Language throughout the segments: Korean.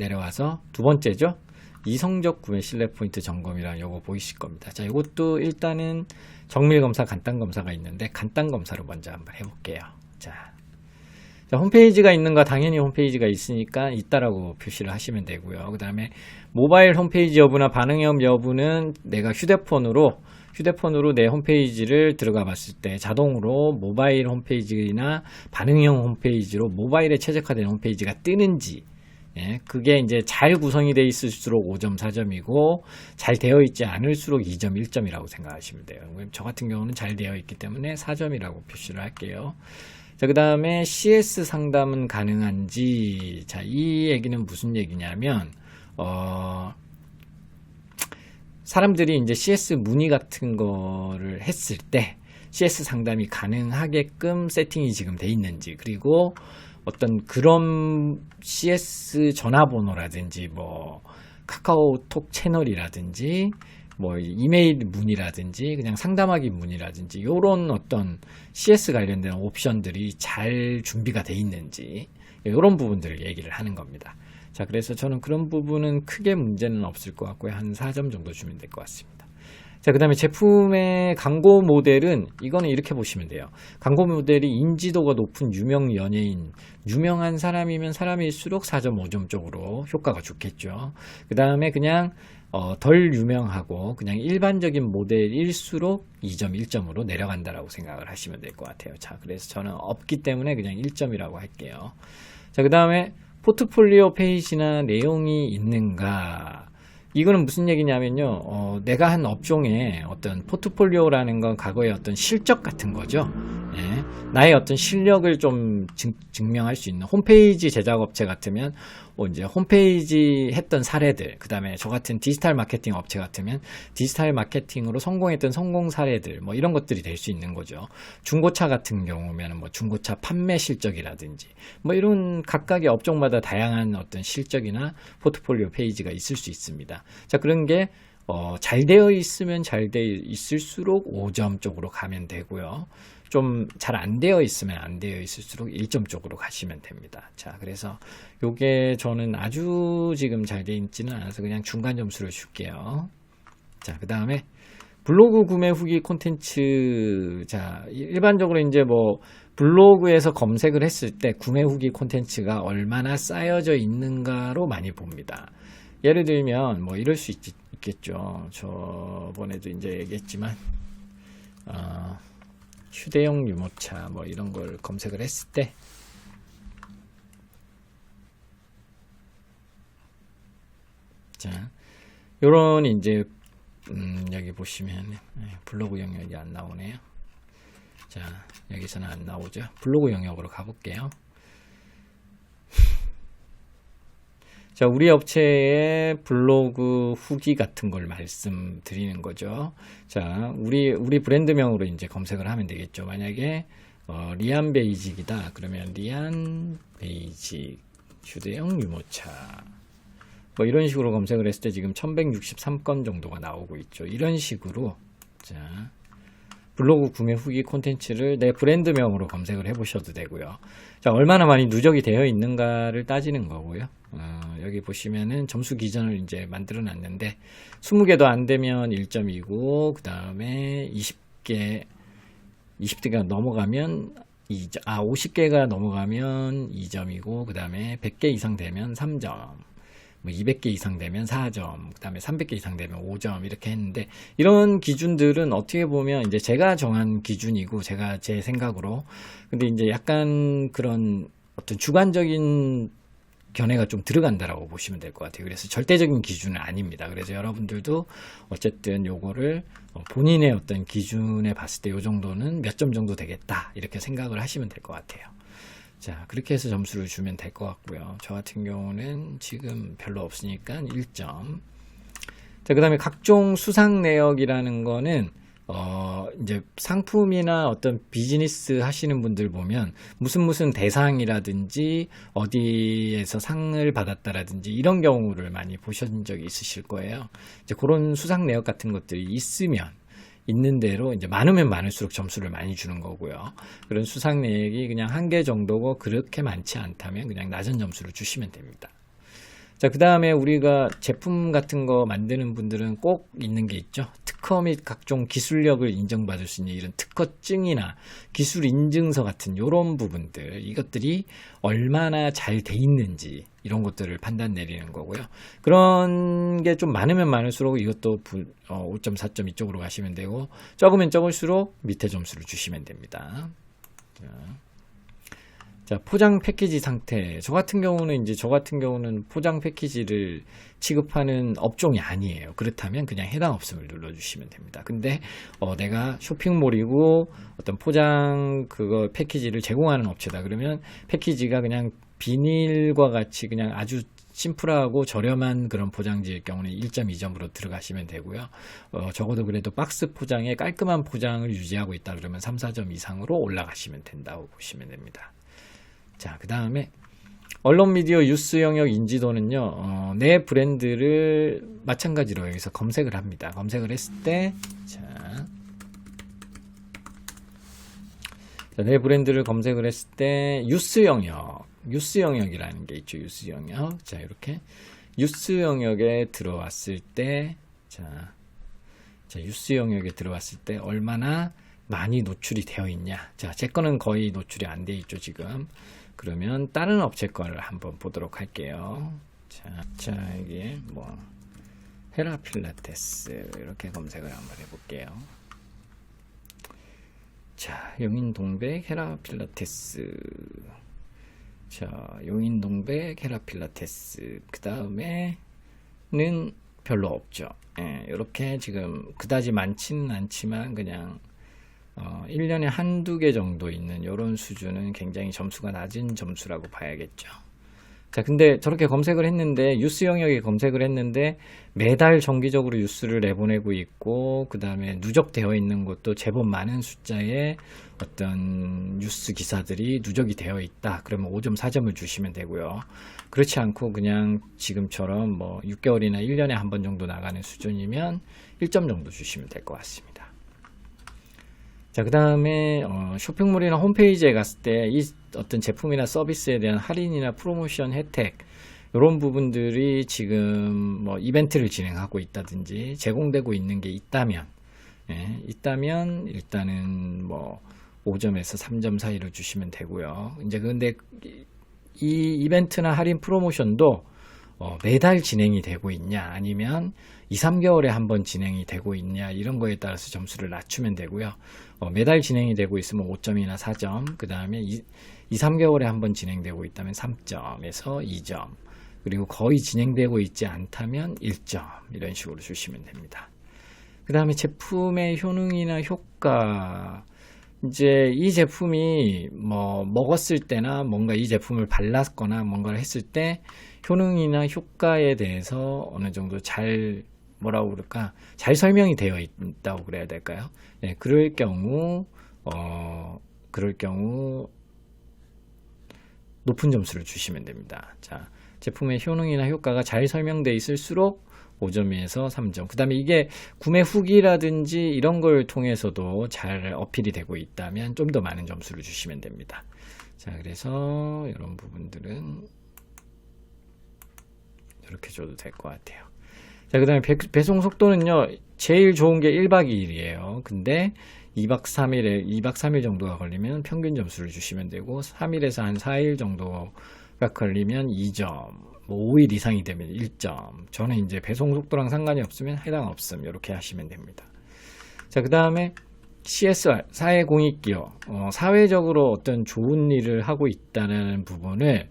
내려와서 두 번째죠. 이성적 구매 신뢰 포인트 점검이랑 요거 보이실 겁니다. 자, 이것도 일단은 정밀 검사, 간단 검사가 있는데 간단 검사로 먼저 한번 해볼게요. 자, 자, 홈페이지가 있는가 당연히 홈페이지가 있으니까 있다라고 표시를 하시면 되고요. 그 다음에 모바일 홈페이지 여부나 반응형 여부는 내가 휴대폰으로 휴대폰으로 내 홈페이지를 들어가 봤을 때 자동으로 모바일 홈페이지나 반응형 홈페이지로 모바일에 최적화된 홈페이지가 뜨는지 예, 그게 이제 잘 구성이 되어 있을수록 5점 4점이고 잘 되어 있지 않을수록 2점 1점이라고 생각하시면 돼요. 저 같은 경우는 잘 되어 있기 때문에 4점이라고 표시를 할게요. 자, 그 다음에 CS 상담은 가능한지, 자, 이 얘기는 무슨 얘기냐면, 어, 사람들이 이제 CS 문의 같은 거를 했을 때, CS 상담이 가능하게끔 세팅이 지금 돼 있는지, 그리고 어떤 그런 CS 전화번호라든지, 뭐, 카카오톡 채널이라든지, 뭐 이메일 문이라든지 그냥 상담하기 문이라든지 요런 어떤 CS 관련된 옵션들이 잘 준비가 돼 있는지 이런 부분들을 얘기를 하는 겁니다. 자, 그래서 저는 그런 부분은 크게 문제는 없을 것 같고요. 한 4점 정도 주면 될 것 같습니다. 자, 그 다음에 제품의 광고 모델은 이거는 이렇게 보시면 돼요. 광고 모델이 인지도가 높은 유명 연예인, 유명한 사람이면 사람일수록 4.5점 쪽으로 효과가 좋겠죠. 그 다음에 그냥 어, 덜 유명하고 그냥 일반적인 모델일수록 2점 1점으로 내려간다라고 생각을 하시면 될 것 같아요. 자, 그래서 저는 없기 때문에 그냥 1점이라고 할게요. 자, 그 다음에 포트폴리오 페이지나 내용이 있는가? 이거는 무슨 얘기냐면요. 어, 내가 한 업종에 어떤 포트폴리오라는 건 과거의 어떤 실적 같은 거죠. 예. 나의 어떤 실력을 좀 증, 명할 수 있는 홈페이지 제작 업체 같으면 뭐 이제 홈페이지 했던 사례들, 그 다음에 저 같은 디지털 마케팅 업체 같으면 디지털 마케팅으로 성공했던 성공 사례들, 뭐 이런 것들이 될 수 있는 거죠. 중고차 같은 경우면 뭐 중고차 판매 실적이라든지 뭐 이런 각각의 업종마다 다양한 어떤 실적이나 포트폴리오 페이지가 있을 수 있습니다. 자, 그런 게 어, 잘 되어 있으면 잘 되어 있을수록 5점 쪽으로 가면 되고요. 좀 잘 안 되어 있으면 안 되어 있을수록 1점 쪽으로 가시면 됩니다. 자, 그래서 요게 저는 아주 지금 잘 되어 있지는 않아서 그냥 중간 점수를 줄게요. 자, 그 다음에 블로그 구매 후기 콘텐츠. 자, 일반적으로 이제 뭐 블로그에서 검색을 했을 때 구매 후기 콘텐츠가 얼마나 쌓여져 있는가로 많이 봅니다. 예를 들면 뭐 이럴 수 있, 겠죠 저번에도 이제 얘기했지만 어, 휴대용 유모차 뭐 이런 걸 검색을 했을 때 자, 요런 이제 음, 여기 보시면 네, 블로그 영역이 안 나오네요. 자, 여기서는 안 나오죠. 블로그 영역으로 가볼게요. 자, 우리 업체의 블로그 후기 같은 걸 말씀드리는 거죠. 자, 우리, 우리 브랜드명으로 이제 검색을 하면 되겠죠. 만약에, 어, 리안 베이직이다. 그러면 리안 베이직 휴대용 유모차. 뭐 이런 식으로 검색을 했을 때 지금 1163건 정도가 나오고 있죠. 이런 식으로, 자, 블로그 구매 후기 콘텐츠를 내 브랜드명으로 검색을 해보셔도 되고요. 자, 얼마나 많이 누적이 되어 있는가를 따지는 거고요. 어, 여기 보시면은 점수 기준을 이제 만들어 놨는데 20개도 안 되면 1점이고 그 다음에 20개 20개가 넘어가면 2점, 아 50개가 넘어가면 2점이고 그 다음에 100개 이상 되면 3점 뭐 200개 이상 되면 4점, 그 다음에 300개 이상 되면 5점 이렇게 했는데 이런 기준들은 어떻게 보면 이제 제가 정한 기준이고 제가 제 생각으로 근데 이제 약간 그런 어떤 주관적인 견해가 좀 들어간다라고 보시면 될 것 같아요. 그래서 절대적인 기준은 아닙니다. 그래서 여러분들도 어쨌든 요거를 어, 본인의 어떤 기준에 봤을 때 요 정도는 몇 점 정도 되겠다 이렇게 생각을 하시면 될 것 같아요. 자, 그렇게 해서 점수를 주면 될 것 같고요. 저 같은 경우는 지금 별로 없으니까 1점. 자, 그 다음에 각종 수상 내역이라는 거는, 어, 이제 상품이나 어떤 비즈니스 하시는 분들 보면 무슨 무슨 대상이라든지 어디에서 상을 받았다라든지 이런 경우를 많이 보신 적이 있으실 거예요. 이제 그런 수상 내역 같은 것들이 있으면 있는 대로 이제 많으면 많을수록 점수를 많이 주는 거고요. 그런 수상 내역이 그냥 한 개 정도고 그렇게 많지 않다면 그냥 낮은 점수를 주시면 됩니다. 자, 그 다음에 우리가 제품 같은 거 만드는 분들은 꼭 있는 게 있죠. 특허 및 각종 기술력을 인정받을 수 있는 이런 특허증이나 기술 인증서 같은 이런 부분들, 이것들이 얼마나 잘 돼 있는지 이런 것들을 판단 내리는 거고요. 그런 게 좀 많으면 많을수록 이것도 5점, 4점 이쪽으로 가시면 되고, 적으면 적을수록 밑에 점수를 주시면 됩니다. 자. 자, 포장 패키지 상태. 저 같은 경우는 이제 저 같은 경우는 포장 패키지를 취급하는 업종이 아니에요. 그렇다면 그냥 해당 없음을 눌러주시면 됩니다. 근데 어, 내가 쇼핑몰이고 어떤 포장 그거 패키지를 제공하는 업체다. 그러면 패키지가 그냥 비닐과 같이 그냥 아주 심플하고 저렴한 그런 포장지일 경우는 1.2점으로 들어가시면 되고요. 어, 적어도 그래도 박스 포장에 깔끔한 포장을 유지하고 있다 그러면 3, 4점 이상으로 올라가시면 된다고 보시면 됩니다. 자, 그 다음에 언론 미디어 뉴스 영역 인지도는요, 어, 내 브랜드를 마찬가지로 여기서 검색을 합니다. 검색을 했을 때, 자, 자, 내 브랜드를 검색을 했을 때, 뉴스 영역, 뉴스 영역이라는 게 있죠. 뉴스 영역. 자, 이렇게. 뉴스 영역에 들어왔을 때, 자, 자, 뉴스 영역에 들어왔을 때 얼마나 많이 노출이 되어 있냐. 자, 제 거는 거의 노출이 안 돼 있죠, 지금. 그러면 다른 업체 거를 한번 보도록 할게요. 자, 자 여기 뭐 헤라 필라테스 이렇게 검색을 한번 해볼게요. 자, 용인 동백 헤라 필라테스. 자, 용인 동백 헤라 필라테스. 그 다음에는 별로 없죠. 예, 이렇게 지금 그다지 많지는 않지만 그냥 어, 1년에 한두 개 정도 있는 이런 수준은 굉장히 점수가 낮은 점수라고 봐야겠죠. 자, 근데 저렇게 검색을 했는데, 뉴스 영역에 검색을 했는데, 매달 정기적으로 뉴스를 내보내고 있고, 그 다음에 누적되어 있는 것도 제법 많은 숫자의 어떤 뉴스 기사들이 누적이 되어 있다. 그러면 5점, 4점을 주시면 되고요. 그렇지 않고 그냥 지금처럼 뭐 6개월이나 1년에 한 번 정도 나가는 수준이면 1점 정도 주시면 될 것 같습니다. 자, 그 다음에 어, 쇼핑몰이나 홈페이지에 갔을 때 이 어떤 제품이나 서비스에 대한 할인이나 프로모션 혜택 이런 부분들이 지금 뭐 이벤트를 진행하고 있다든지 제공되고 있는 게 있다면 예, 있다면 일단은 뭐 5점에서 3점 사이로 주시면 되고요. 이제 근데 이 이벤트나 할인 프로모션도 어, 매달 진행이 되고 있냐 아니면 2, 3개월에 한 번 진행이 되고 있냐 이런 거에 따라서 점수를 낮추면 되고요. 어, 매달 진행이 되고 있으면 5점이나 4점 그 다음에 2, 2, 3개월에 한 번 진행되고 있다면 3점에서 2점 그리고 거의 진행되고 있지 않다면 1점 이런 식으로 주시면 됩니다. 그 다음에 제품의 효능이나 효과 이제 이 제품이 뭐 먹었을 때나 뭔가 이 제품을 발랐거나 뭔가를 했을 때 효능이나 효과에 대해서 어느 정도 잘 뭐라고 그럴까 잘 설명이 되어 있다고 그래야 될까요? 네, 그럴 경우 어 그럴 경우 높은 점수를 주시면 됩니다. 자 제품의 효능이나 효과가 잘 설명되어 있을수록 5점에서 3점. 그 다음에 이게 구매 후기라든지 이런 걸 통해서도 잘 어필이 되고 있다면 좀 더 많은 점수를 주시면 됩니다. 자, 그래서 이런 부분들은 이렇게 줘도 될 것 같아요. 자, 그 다음에 배송 속도는요, 제일 좋은 게 1박 2일이에요. 근데 2박 3일에, 2박 3일 정도가 걸리면 평균 점수를 주시면 되고, 3일에서 한 4일 정도가 걸리면 2점, 뭐 5일 이상이 되면 1점. 저는 이제 배송 속도랑 상관이 없으면 해당 없음. 이렇게 하시면 됩니다. 자, 그 다음에 CSR, 사회공익기업. 어, 사회적으로 어떤 좋은 일을 하고 있다는 부분을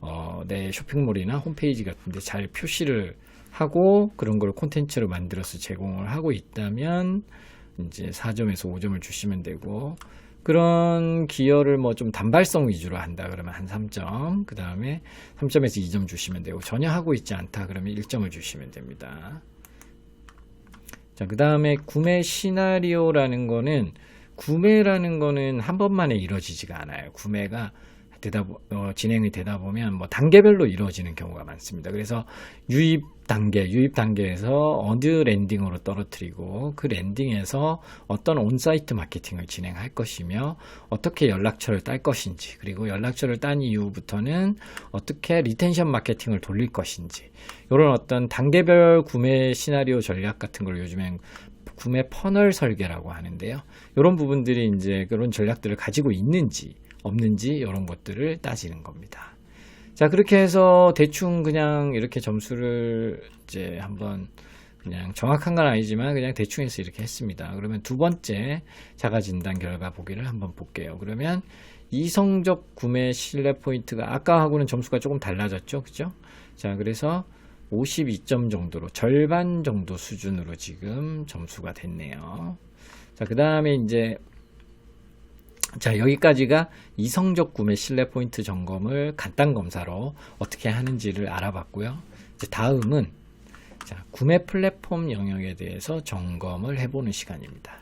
어, 내 쇼핑몰이나 홈페이지 같은 데 잘 표시를 하고 그런 걸 콘텐츠로 만들어서 제공을 하고 있다면 이제 4점에서 5점을 주시면 되고 그런 기여를 뭐 좀 단발성 위주로 한다 그러면 한 3점 그 다음에 3점에서 2점 주시면 되고 전혀 하고 있지 않다 그러면 1점을 주시면 됩니다. 자 그 다음에 구매 시나리오라는 거는 구매라는 거는 한 번만에 이루어지지가 않아요. 구매가 되다 보- 어, 진행이 되다 보면 뭐 단계별로 이루어지는 경우가 많습니다. 그래서 유입 단계, 유입 단계에서 어느 랜딩으로 떨어뜨리고 그 랜딩에서 어떤 온사이트 마케팅을 진행할 것이며 어떻게 연락처를 딸 것인지 그리고 연락처를 딴 이후부터는 어떻게 리텐션 마케팅을 돌릴 것인지 이런 어떤 단계별 구매 시나리오 전략 같은 걸 요즘엔 구매 퍼널 설계라고 하는데요. 이런 부분들이 이제 그런 전략들을 가지고 있는지 없는지 이런 것들을 따지는 겁니다. 자, 그렇게 해서 대충 그냥 이렇게 점수를 이제 한번 그냥 정확한 건 아니지만 그냥 대충 해서 이렇게 했습니다. 그러면 두 번째 자가 진단 결과 보기를 한번 볼게요. 그러면 이성적 구매 신뢰 포인트가 아까하고는 점수가 조금 달라졌죠. 그죠? 자, 그래서 52점 정도로 절반 정도 수준으로 지금 점수가 됐네요. 자, 그 다음에 이제 자, 여기까지가 이성적 구매 신뢰 포인트 점검을 간단 검사로 어떻게 하는지를 알아봤고요. 다음은 자, 구매 플랫폼 영역에 대해서 점검을 해보는 시간입니다.